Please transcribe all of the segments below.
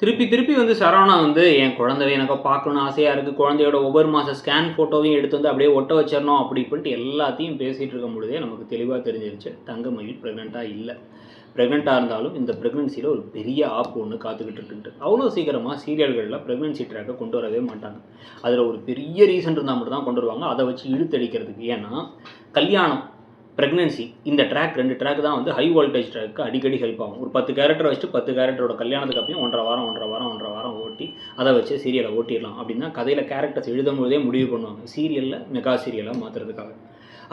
திருப்பி திருப்பி வந்து சரவணா வந்து என் குழந்தைய எனக்கு பார்க்கணும்னு ஆசையாக இருக்குது குழந்தையோட ஒவ்வொரு மாதம் ஸ்கேன் ஃபோட்டோவையும் எடுத்து வந்து அப்படியே ஒட்ட வச்சிடணும் அப்படி இப்படின்ட்டு எல்லாத்தையும் பேசிகிட்டு இருக்கும் பொழுதே நமக்கு தெளிவாக தெரிஞ்சிருச்சு. தங்கமயில் ப்ரெக்னெண்ட்டாக இல்லை. ப்ரெக்னெண்ட்டாக இருந்தாலும் இந்த ப்ரெக்னென்சியில் ஒரு பெரிய ஆப் ஒன்று காத்துக்கிட்டு இருக்குன்ட்டு. அவ்வளோ சீக்கிரமாக சீரியல்களில் ப்ரெக்னென்சி ட்ராக்கை கொண்டு வரவே மாட்டாங்க. அதில் ஒரு பெரிய ரீசன் இருந்தால் மட்டும் தான் கொண்டு வருவாங்க. அதை வச்சு இழுத்தடிக்கிறதுக்கு. ஏன்னா கல்யாணம் ப்ரெக்னன்சி இந்த ட்ராக் ரெண்டு ட்ராக் தான் வந்து ஹை வோல்டேஜ் ட்ராக்கு அடிக்கடி ஹெல்ப் ஆகும். ஒரு பத்து கேரக்டர் வச்சுட்டு பத்து கேரக்டரோட கல்யாணத்துக்கு அப்பயும் ஒன்றரை வாரம் ஒன்றரை வாரம் ஒன்றரை வாரம் ஓட்டி அதை வச்சு சீரியலை ஓட்டிடலாம். அப்படின்னா கதையில் கேரக்டர்ஸ் எழுதும் போதே முடிவு பண்ணுவாங்க. சீரியலில் மெகா சீரியலாக மாற்றுறதுக்காக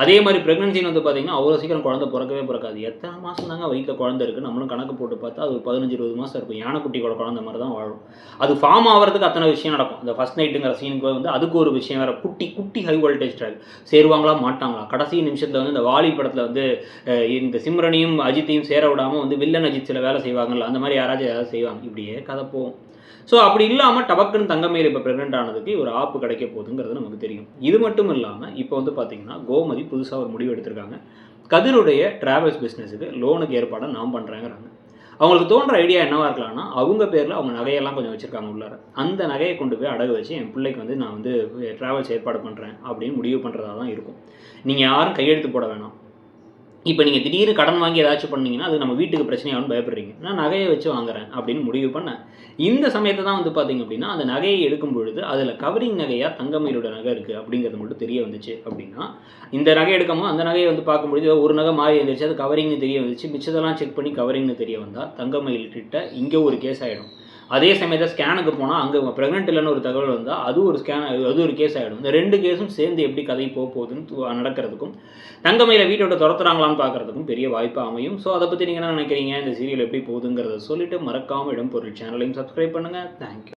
அதே மாதிரி ப்ரெக்னன்சின்னு வந்து பார்த்தீங்கன்னா அவ்வளோ சீக்கிரம் குழந்தை பிறக்கவே பிறக்காது. எத்தனை மாதம் தாங்க வயிற்றில் குழந்தை இருக்குது நம்மளும் கணக்கு போட்டு பார்த்தா அது ஒரு பதினஞ்சு இருபது மாதம் இருக்கும். யானைக்குட்டியோட குழந்தை மாதிரி தான் வாழும். அது ஃபார்ம் ஆகிறதுக்கு அத்தனை விஷயம் நடக்கும். இந்த ஃபஸ்ட் நைட்டுங்கிற சீனுக்கு வந்து அதுக்கு ஒரு விஷயம் வேறு. குட்டி குட்டி ஹை வோல்டேஜ் ட்ராக் சேருவாங்களா? மாட்டாங்களா? கடைசி நிமிஷத்தில் வந்து இந்த வாலி படத்தில் வந்து இந்த சிம்ரனையும் அஜித்தையும் சேர விடாமல் வந்து வில்லன் அஜித் சில வேலை செய்வாங்கல்ல அந்த மாதிரி யாராச்சும் ஏதாவது செய்வாங்க. இப்படியே கதை போகும். ஸோ அப்படி இல்லாமல் டபக்குன்னு தங்கமயில் இப்போ ப்ரெக்னென்ட் ஆனதுக்கு ஒரு ஆப்பு கிடைக்க போகுதுங்கிறது நமக்கு தெரியும். இது மட்டும் இல்லாமல் இப்போ வந்து பார்த்தீங்கன்னா கோமதி புதுசாக ஒரு முடிவு எடுத்திருக்காங்க. கதிருடைய ட்ராவல்ஸ் பிஸ்னஸுக்கு லோனுக்கு ஏற்பாடை நான் பண்ணுறேங்கிறாங்க அவங்களுக்கு தோன்ற ஐடியா என்னவாக இருக்கலாம்னா அவங்க பேரில் அவங்க நகையெல்லாம் கொஞ்சம் வச்சுருக்காங்க உள்ளார. அந்த நகையை கொண்டு போய் அடகு வச்சு என் பிள்ளைக்கு வந்து நான் வந்து ட்ராவல்ஸ் ஏற்பாடு பண்ணுறேன் அப்படின்னு முடிவு பண்ணுறதா தான் இருக்கும். நீங்கள் யாரும் கையெழுத்து போட வேணாம். இப்போ நீங்கள் திடீர்னு கடன் வாங்கி ஏதாச்சும் பண்ணீங்கன்னா அது நம்ம வீட்டுக்கு பிரச்சனையாகும் பயப்படுறீங்க. நான் நகையை வச்சு வாங்குறேன் அப்படின்னு முடிவு பண்ணேன் இந்த சமயத்தை தான் வந்து பார்த்தீங்க அப்படின்னா அந்த நகையை எடுக்கும் பொழுது அதில் கவரிங் நகையாக தங்கமயிலோட நகை இருக்குது அப்படிங்கிறது மட்டும் தெரிய வந்துச்சு அப்படின்னா இந்த நகை எடுக்காமல் அந்த நகையை வந்து பார்க்கும்பொழுது ஒரு நகை மாறி இருந்துச்சு அது கவரிங்னு தெரிய வந்துச்சு. மிச்சதெல்லாம் செக் பண்ணி கவரிங்னு தெரிய வந்தால் தங்கமயில் கிட்ட இங்கே ஒரு கேஸ் ஆகிடும் அதே சமயத்தில் ஸ்கேனுக்கு போனால் அங்கே ப்ரெக்னென்ட் இல்லைன்னு ஒரு தகவல் வந்தால் அது ஒரு ஸ்கேன் அது ஒரு கேஸ் ஆகிடும் இந்த ரெண்டு கேஸும் சேர்ந்து எப்படி கதை போக போகுதுன்னு நடக்கிறதுக்கும் தங்கமையில் வீட்டை விட்டு துரத்துறாங்களான்னு பார்க்கறதுக்கும் பெரிய வாய்ப்பாக அமையும். ஸோ அதை பற்றி நீங்கள் என்ன நினைக்கிறீங்க? இந்த சீரியல் எப்படி போகுதுங்கிறத சொல்லிவிட்டு மறக்காமல் இடம் பொருள் சேனலையும் சப்ஸ்கிரைப் பண்ணுங்கள் தேங்க்யூ